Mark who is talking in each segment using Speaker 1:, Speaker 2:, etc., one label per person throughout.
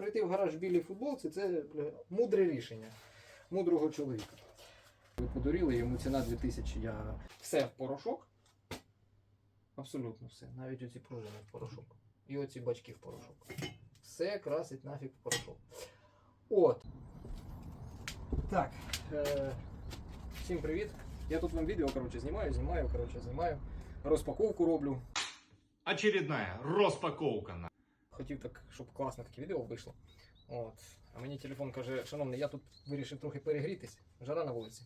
Speaker 1: прийти в гараж в білій футболці це мудре рішення мудрого чоловіка. Ви подуріли, йому ціна 2000, я все в порошок. Абсолютно все. Навіть оці пружини в порошок. І оці бачки в порошок. Все красить нафіг в порошок. От. Так. Е- всім привіт. Я тут вам відео коротше, знімаю, знімаю, коротше, знімаю. Розпаковку роблю.
Speaker 2: Очередная распаковка.
Speaker 1: Хотів так, щоб класне таке відео вийшло. От. А мені телефон каже, шановний, я тут вирішив трохи перегрітись. Жара на вулиці.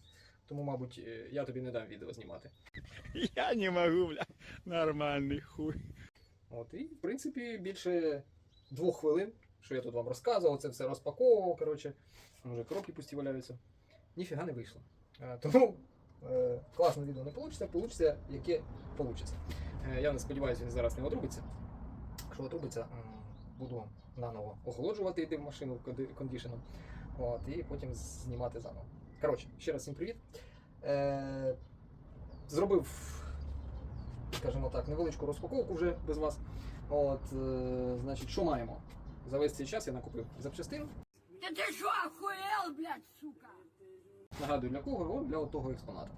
Speaker 1: Тому, мабуть, е, я тобі не дам відео знімати.
Speaker 3: Я не могу, бля. Нормальный хуй.
Speaker 1: От, і, в принципі, більше двох хвилин, що я тут вам розказував, це все розпаковував, коротше, може коробки пусті валяються. Ніфіга не вийшло. Е, тому е, класне відео не вийде, вийде, яке вийде. Я не сподіваюся, він зараз не одрубиться. Якщо одрубиться, м, буду наново охолоджувати йти в машину кондішеном. От, і потім знімати заново. Коротше, ще раз всім привіт. Е, зробив скажімо так, невеличку розпаковку вже без вас. От, е, значить, що маємо? За весь цей час я накупив запчастин.
Speaker 4: Да ты что, охуел, блядь, сука?
Speaker 1: Нагадую, для кого? Для того експоната.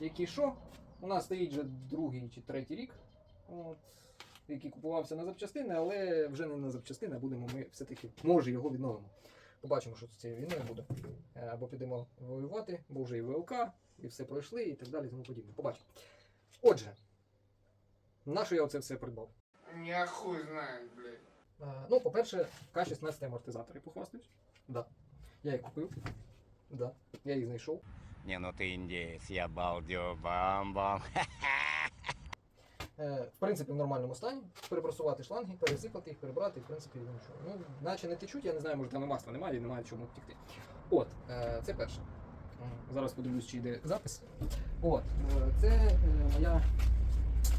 Speaker 1: Який що? У нас стоїть вже другий чи третій рік, от, який купувався на запчастини, але вже не на запчастини, будемо ми все-таки, може, його відновимо. Побачимо, що з цією війною буде. Е, Або підемо воювати, бо вже і ВЛК, і все пройшли, і так далі, і тому подібне. Побачимо. Отже, на що я оце все придбав?
Speaker 5: Я хуй знает, блядь.
Speaker 1: Е, Ну, по-перше, К-16 амортизатори похвастаюсь. Да. Я їх купив. Да. Я їх знайшов.
Speaker 3: Не, ну ты индеец, я балдю, бам-бам.
Speaker 1: Е, В принципі, в нормальному стані. Перепросувати шланги, пересипати їх, перебрати, в принципі, нічого. Ну, наче не течуть, я не знаю, може там масла немає, і немає чому втікти. От, е, це перше. Зараз подивлюсь, чи йде запис. От, е, це е, моя,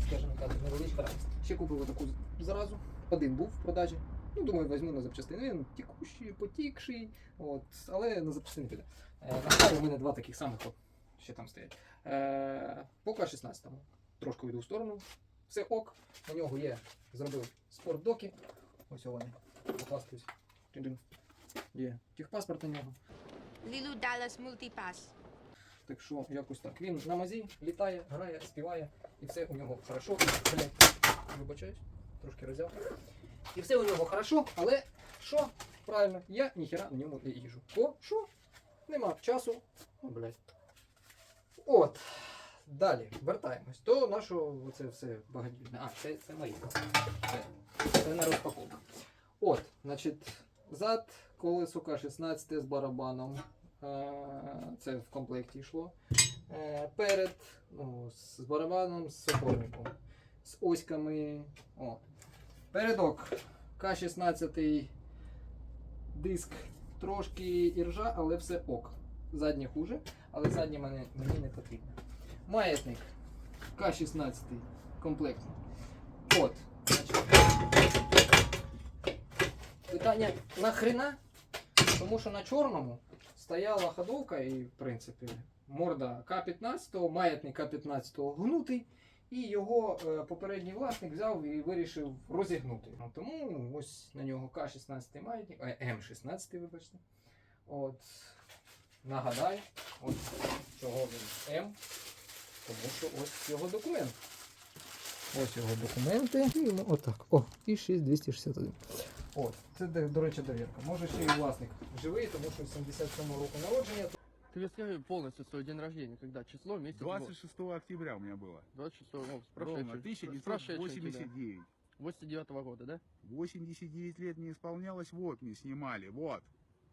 Speaker 1: скажімо так, невеличка радість. Ще купив отаку заразу. Один був в продажі. Ну, думаю, візьму на запчастини. Він тікущий, потікший, от, але на запчастини піде. Е, у мене два таких самих ще там стоять. Е, по К-16. Трошки йду в сторону. Все ок. На нього є, зробив спортдоки. Ось вони. Тин-дин. Є техпаспорт на нього.
Speaker 6: Lilu Dallas Multipass.
Speaker 1: Так що якось так. Він на мазі літає, грає, співає, і все у нього хорошо. Блять, вибачаюсь, трошки розяв. І все у нього хорошо, але що? Правильно, я ніхера на ньому не їжу. О, що? Нема часу. О, блядь. От. Далі, вертаємось. То нашого це все багатільне. А, це, це мої. Це, це не розпаковка. От, значить, зад, колесо К-16 з барабаном. Це в комплекті йшло. Е, Перед ну, з барабаном, з опорником, з оськами. О. Передок К-16 диск трошки іржа, але все ок. Заднє хуже, але заднє мені, мені не потрібно. Маятник К-16 комплектний. От. Питання нахрена? Тому що на чорному стояла ходовка і, в принципі, морда К-15, маятник К-15 гнутий, і його е, попередній власник взяв і вирішив розігнути. Ну, Тому ось на нього К-16 маятник, а М-16, вибачте. От, нагадаю, от чого він М, тому що ось його документ. Ось його документи. І ну, отак. О, і 6261. От, це, до, до речі, довірка. Може ще і власник живий, тому що 77 року народження.
Speaker 7: Ты мне скажи полностью свой день рождения, когда число, месяц, год.
Speaker 8: 26 октября у меня было.
Speaker 7: 26 ну, с
Speaker 8: Ровно
Speaker 7: прошедшим, с прошедшим тебя.
Speaker 8: 1989.
Speaker 7: 89 года, да?
Speaker 8: 89 лет не исполнялось, вот мне снимали, вот.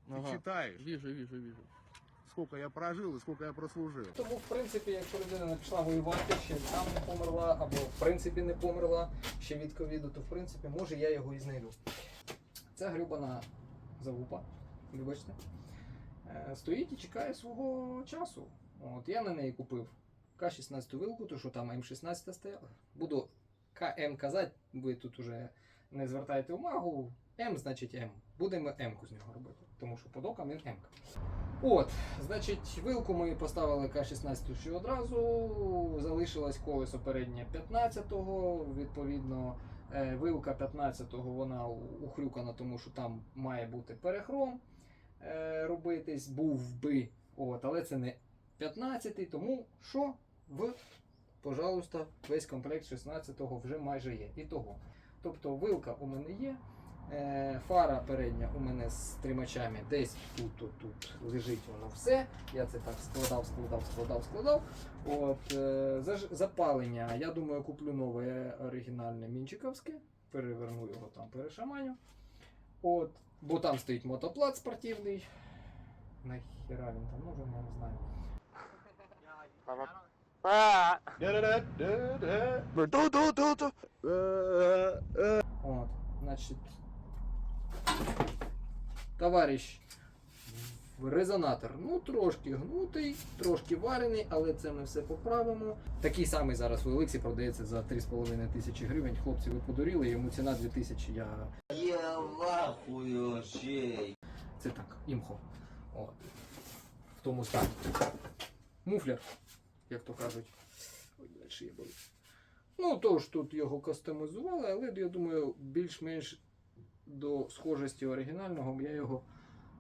Speaker 8: Ты
Speaker 7: Ага.
Speaker 8: читаешь,
Speaker 7: Вижу, вижу, вижу.
Speaker 8: Сколько я прожил и сколько я прослужил.
Speaker 1: Тому, в принципі, якщо людина не пішла воювати, ще там не померла, або в принципі не померла ще від ковіду, то в принципі може я його і знайду. Ця грюбана залупа, вибачте, е, стоїть і чекає свого часу. От я на неї купив К-16 вилку, то що там М16 стояла. Буду КМ казати, ви тут уже не звертаєте увагу. М значить М. Будемо М-ку з нього робити, тому що по докам він М. От, значить, вилку ми поставили К-16 ще одразу. Залишилось колесо переднє 15-го, відповідно, Е, Вилка 15-го вона ухрюкана, тому що там має бути перехром е, робитись, був би. От, але це не 15-й, тому що в, пожалуйста, весь комплект 16-го вже майже є. І того. Тобто вилка у мене є. Е, Фара передня у мене з тримачами десь тут, тут, тут лежить воно все. Я це так складав, складав, складав, складав. От, е, запалення, я думаю, куплю нове оригінальне мінчиковське. Переверну його там, перешаманю. От, бо там стоїть мотоплат спортивний. Нахіра він там нужен, я не знаю. От, значить. Товариш резонатор. Ну, трошки гнутий, трошки варений, але це ми все поправимо. Такий самий зараз в Олексі продається за 3,5 тисячі гривень. Хлопці, ви подуріли, йому ціна 2 тисячі. Я...
Speaker 9: Я в ахуї вообще.
Speaker 1: Це так, імхо. От. В тому стані. Муфлер, як то кажуть. Ой, шия болить. Ну, тож тут його кастомізували, але я думаю, більш-менш до схожості оригінального я його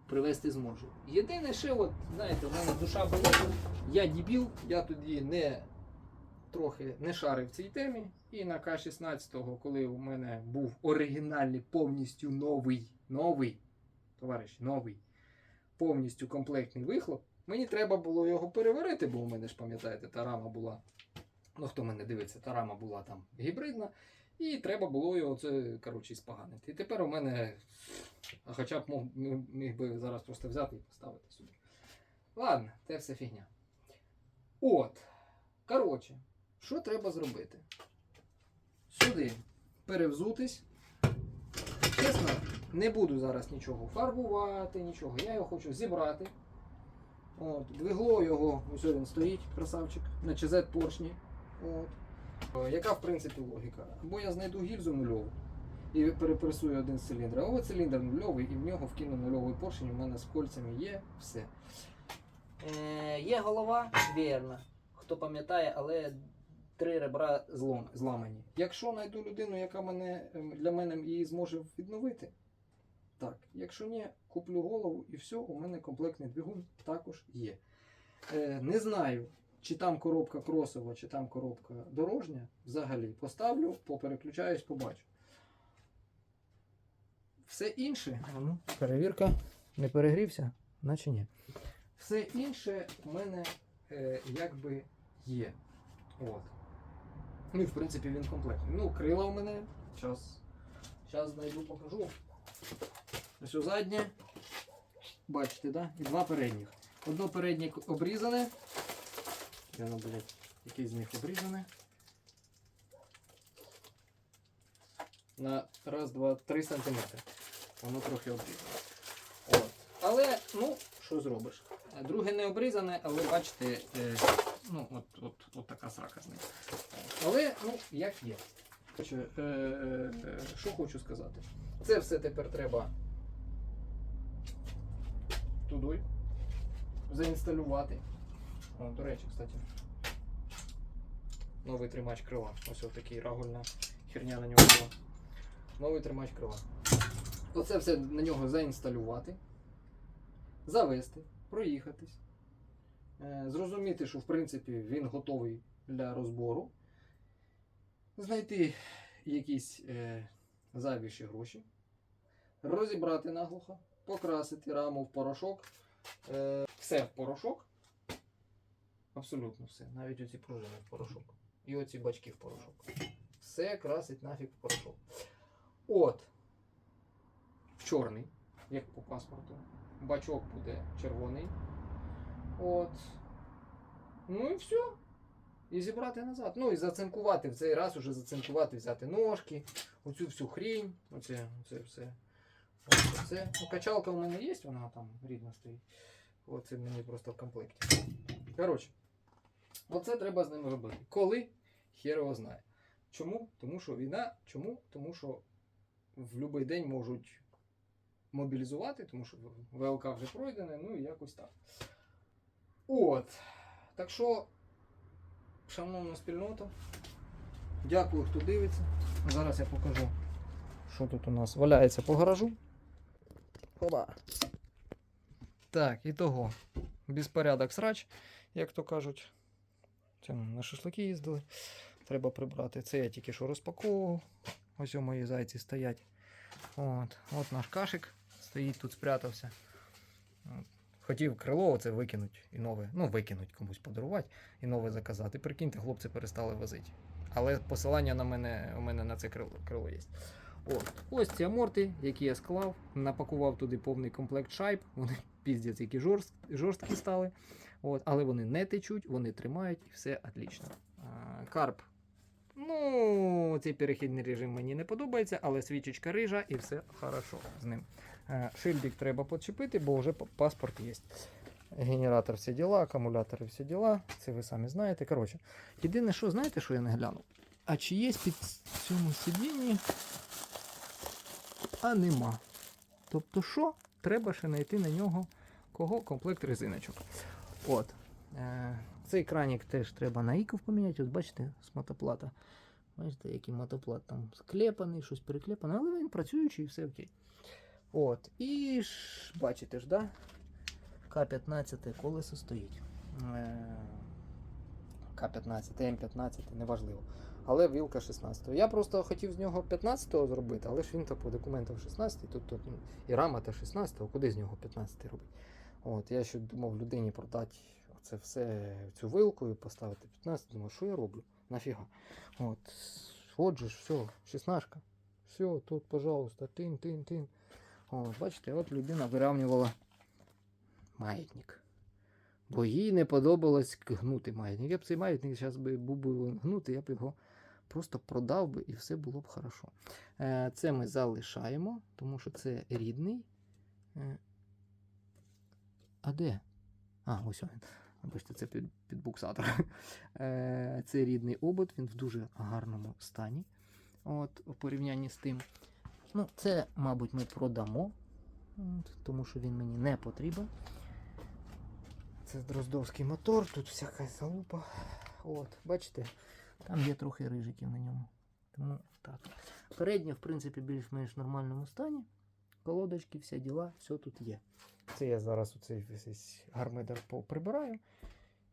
Speaker 1: привести зможу. Єдине, ще, от, знаєте, в мене душа болить. Я дебіл, я тоді не трохи не шарив в цій темі. І на К-16, коли у мене був оригінальний повністю новий, новий, товариш, новий, повністю комплектний вихлоп, мені треба було його переварити, бо у мене ж, пам'ятаєте, та рама була. Ну, хто мене дивиться, та рама була там гібридна. І треба було його це, коротше, споганити. І тепер у мене. А хоча б мог, міг, би зараз просто взяти і поставити сюди. Ладно, це все фігня. От. Коротше, що треба зробити? Сюди перевзутись. Чесно, не буду зараз нічого фарбувати, нічого. Я його хочу зібрати. От, двигло його, ось він стоїть, красавчик, на ЧЗ поршні. От. Е, Яка в принципі логіка? Або я знайду гільзу нульову і перепресую один з циліндрів, або циліндр нульовий і в нього вкину нульовий поршень, у мене з кольцями є все. Е, є голова, вірно. Хто пам'ятає, але три ребра злом, зламані. Якщо знайду людину, яка мене, ем, для мене її зможе відновити, так. Якщо ні, куплю голову і все, у мене комплектний двигун також є. Е, не знаю, чи там коробка кросова, чи там коробка дорожня. Взагалі поставлю, попереключаюсь, побачу. Все інше. Ну, перевірка. Не перегрівся, наче ні. Все інше у мене е, якби є. От. Ну і в принципі він комплектний. Ну, крила у мене. Час. Зараз знайду, покажу. Ось у заднє. Бачите, да? І два передніх. Одно переднє обрізане. Воно, блядь, якесь з них обрізане. На раз, два, три сантиметри. Воно трохи обрізане. Але, ну, що зробиш? Е, Друге не обрізане, але бачите, е, ну, от, от, от така срака з ним. Але, ну, як є. Коротше, е, е, е, що хочу сказати. Це все тепер треба туди заінсталювати. О, до речі, кстати. Новий тримач крила. Ось ось такий рагульна херня на нього була. Новий тримач крила. Оце все на нього заінсталювати, завести, проїхатись. Е, Зрозуміти, що в принципі він готовий для розбору. Знайти якісь е, зайвіші гроші. Розібрати наглухо, покрасити раму в порошок. Е, все в порошок. Абсолютно все. Навіть оці пружини в порошок. І оці бачки в порошок. Все красить нафіг в порошок. От. В чорний, як по паспорту. Бачок буде червоний. От. Ну і все. І зібрати назад. Ну і зацинкувати в цей раз уже зацинкувати, взяти ножки, оцю всю хрінь, оце, оце все. Ось це. Ну, качалка у мене є, вона там рідна стоїть. Оце мені просто в комплекті. Коротше, оце треба з ними робити. Коли? Хер його знає. Чому? Тому що війна. Чому? Тому що в будь-який день можуть мобілізувати, тому що ВЛК вже пройдене, ну і якось так. От. Так що, шановна спільнота, дякую, хто дивиться. Зараз я покажу, що тут у нас валяється по гаражу. Хоба. Так, і того. Безпорядок срач, як то кажуть. Це на шашлики їздили. Треба прибрати. Це я тільки що розпаковував. Ось у мої зайці стоять. От, от наш кашик стоїть тут, спрятався. От. Хотів крило оце викинути і нове. Ну, викинуть комусь подарувати і нове заказати. Прикиньте, хлопці перестали возити. Але посилання на мене, у мене на це крило, крило є. От. Ось ці аморти, які я склав, напакував туди повний комплект шайб. Вони піздець, які жорст, жорсткі стали. От. Але вони не течуть, вони тримають і все отлично. А, Карп. Ну, цей перехідний режим мені не подобається, але свічечка рижа і все хорошо з ним. Шильдик треба підчепити, бо вже паспорт є. Генератор всі діла, акумулятори всі діла. Це ви самі знаєте. Коротше, єдине, що знаєте, що я не глянув? А чи є під цьому сидінні? А нема. Тобто, що? Треба ще знайти на нього кого комплект резиночок. От. Е, цей кранік теж треба на іков поміняти. Ось бачите, з мотоплата. Бачите, який мотоплат там склепаний, щось переклепане, але він працюючий і все окей. От. І ж, бачите ж, да? К-15 колесо стоїть. Е, К-15, М15, неважливо. Але вілка 16. Я просто хотів з нього 15-го зробити, але ж він по документам 16, тут, тут і рама та 16-го, куди з нього 15 робити? От, я ще думав людині продати це все, цю вилку і поставити 15. Думаю, що я роблю? Нафіга? От, ж, все, 16. Все, тут, пожалуйста, тин, тин, тин. От, бачите, от людина вирівнювала маятник. Бо їй не подобалось гнути маятник. Я б цей маятник зараз би був би гнути, я б його просто продав би і все було б хорошо. Е, Це ми залишаємо, тому що це рідний. А де? А, ось він. Бачите, це під, під буксатор. Е, Це рідний обод, він в дуже гарному стані. От, у порівнянні з тим. Ну, це, мабуть, ми продамо, от, тому що він мені не потрібен. Це Дроздовський мотор, тут всяка залупа. От, бачите, там є трохи рижиків на ньому. Тому так. Переднє, в принципі, більш-менш нормальному стані. Колодочки, вся діла, все тут є. Це я зараз оцей весь гармидер прибираю.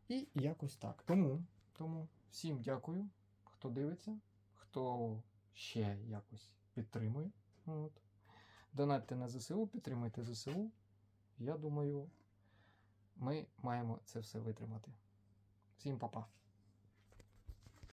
Speaker 1: І якось так. Тому, тому всім дякую, хто дивиться, хто ще якось підтримує. От. Донатьте на ЗСУ, підтримуйте ЗСУ. Я думаю, ми маємо це все витримати. Всім па-па.